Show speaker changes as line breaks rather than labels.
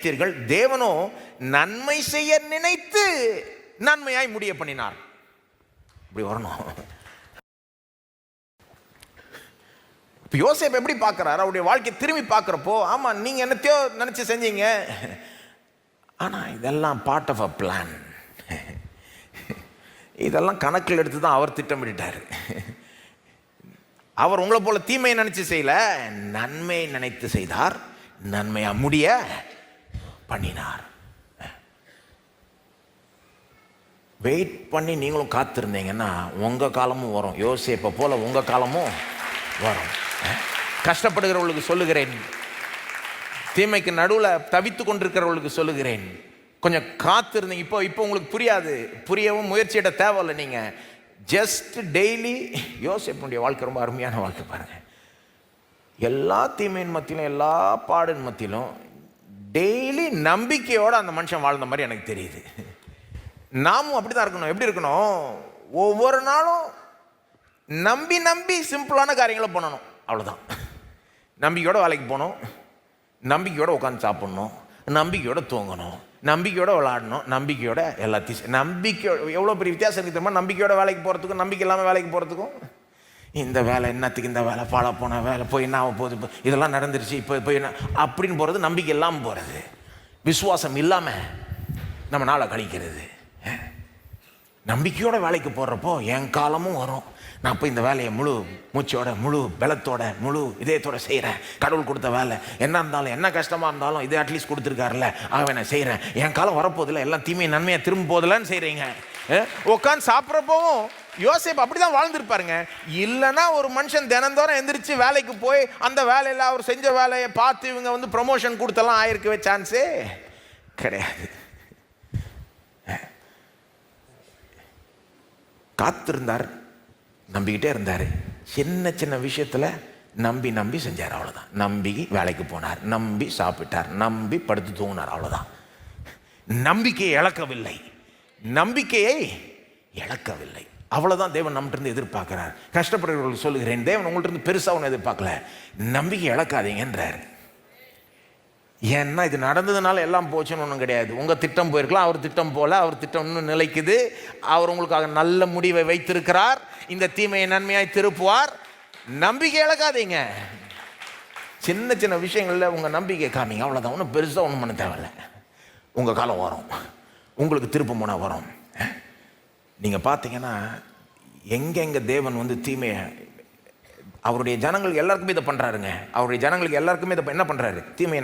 நினைத்தீர்கள் தேவனோ நன்மை செய்ய நினைத்து நன்மையாய் முடிய பண்ணினார். இப்படி வரணும். இப்போ யோசேப் எப்படி பார்க்கறாரு? அவருடைய வாழ்க்கையை திரும்பி பார்க்குறப்போ ஆமாம் நீங்கள் என்னத்தையோ நினச்சி செஞ்சீங்க. ஆனால் இதெல்லாம் பார்ட் ஆஃப் அ பிளான் இதெல்லாம் கணக்கில் எடுத்து தான் அவர் திட்டமிட்டார். அவர் உங்களை போல தீமையை நினச்சி செய்யல. நன்மையை நினைத்து செய்தார். நன்மையாக முடிய பண்ணினார். வெயிட் பண்ணி நீங்களும் காத்திருந்தீங்கன்னா உங்கள் காலமும் வரும். யோசேப்பை போல உங்கள் காலமும் வரும். கஷ்டப்படுகிறவர்களுக்கு சொல்லுகிறேன். தீமைக்கு நடுவில் தவித்து கொண்டிருக்கிறவர்களுக்கு சொல்லுகிறேன். கொஞ்சம் காத்திருந்தீங்க. இப்போ இப்போ உங்களுக்கு புரியாது. புரியவும் முயற்சியிட தேவையில்லை நீங்கள் ஜஸ்ட் டெய்லி யோசிப்புடைய வாழ்க்கை. ரொம்ப அருமையான வாழ்க்கை பாருங்கள் எல்லா தீமையின் மத்தியிலும் எல்லா பாடின் மத்தியிலும் டெய்லி நம்பிக்கையோடு அந்த மனுஷன் வாழ்ந்த மாதிரி எனக்கு தெரியுது. நாமும் அப்படி தான் இருக்கணும். எப்படி இருக்கணும்? ஒவ்வொரு நாளும் நம்பி நம்பி சிம்பிளான காரியங்களை பண்ணணும். அவ்வளோதான் நம்பிக்கையோடு வேலைக்கு போகணும். நம்பிக்கையோடு உட்காந்து சாப்பிட்ணும். நம்பிக்கையோட தூங்கணும். நம்பிக்கையோடு விளாடணும் நம்பிக்கையோட எல்லாத்தையும் நம்பிக்கை நம்பிக்கையோட எவ்வளோ பெரிய வித்தியாசம் இருக்குது தெரியுமா? நம்பிக்கையோட வேலைக்கு போகிறதுக்கும் நம்பிக்கை இல்லாமல் வேலைக்கு போகிறதுக்கும் இந்த வேலை என்னத்துக்கு இந்த வேலை பாழ போன வேலை போய் என்ன ஆக போகுது இதெல்லாம் நடந்துருச்சு இப்போ போய் என்ன? அப்படின்னு போகிறது நம்பிக்கை இல்லாமல் போகிறது விசுவாசம் இல்லாமல் நம்ம நாளை கழிக்கிறது நம்பிக்கையோட வேலைக்கு போடுறப்போ என் காலமும் வரும். நான் போய் இந்த வேலையை முழு மூச்சோட முழு பலத்தோட முழு இதயத்தோட செய்கிறேன் கடவுள் கொடுத்த வேலை. என்ன இருந்தாலும் என்ன கஷ்டமாக இருந்தாலும் இதை அட்லீஸ்ட் கொடுத்துருக்காருல்ல. ஆகவே நான் செய்கிறேன் என் காலம் வரப்போதில்லை எல்லாம் தீமையை நன்மையாக திரும்ப போதில்லன்னு செய்கிறீங்க உட்காந்து சாப்பிட்றப்பவும் யோசேப் அப்படி தான் வாழ்ந்துருப்பாருங்க. இல்லைன்னா ஒரு மனுஷன் தினந்தோறும் எந்திரிச்சு வேலைக்கு போய் அந்த வேலையில் அவர் செஞ்ச வேலையை பார்த்து இவங்க வந்து ப்ரமோஷன் கொடுத்தெல்லாம் ஆயிருக்கவே சான்ஸே கிடையாது. காத்திருந்தார் நம்பிக்கிட்டே இருந்தார். சின்ன சின்ன விஷயத்தில் நம்பி நம்பி செஞ்சார் அவ்வளோதான் நம்பி வேலைக்கு போனார் நம்பி சாப்பிட்டார் நம்பி படுத்து தூங்கினார் அவ்வளோதான் நம்பிக்கையை இழக்கவில்லை. நம்பிக்கையை இழக்கவில்லை. அவ்வளோதான் தேவன் நம்மகிட்ட இருந்து எதிர்பார்க்கிறார். கஷ்டப்படுறவர்களுக்கு சொல்லுகிறேன் தேவன் உங்கள்ட்ட இருந்து பெருசாக ஒன்றும் எதிர்பார்க்கல. நம்பிக்கை இழக்காதீங்கன்றார். ஏன்னா இது நடந்ததுனால எல்லாம் போச்சுன்னு ஒன்றும் கிடையாது. உங்கள் திட்டம் போயிருக்கலாம் அவர் திட்டம் போல அவர் திட்டம் இன்னும் நிலைக்குது. அவர் உங்களுக்காக நல்ல முடிவை வைத்திருக்கிறார். இந்த தீமையை நன்மையாய் திருப்புவார். நம்பிக்கை இழக்காதீங்க. சின்ன சின்ன விஷயங்களில் உங்கள் நம்பிக்கை காமிங்க. அவ்வளோதான் ஒன்றும் பெருசாக ஒன்றும் பண்ண தேவையில்லை. உங்கள் காலம் வரும். உங்களுக்கு திருப்பு முனை வரும். நீங்கள் பார்த்தீங்கன்னா எங்கெங்கே தேவன் வந்து தீமையை அவருடைய ஜனங்கள் எல்லாருக்குமே இதை பண்ணுறாருங்க அவருடைய ஜனங்களுக்கு எல்லாருக்குமே இதை என்ன பண்ணுறாரு தீமையை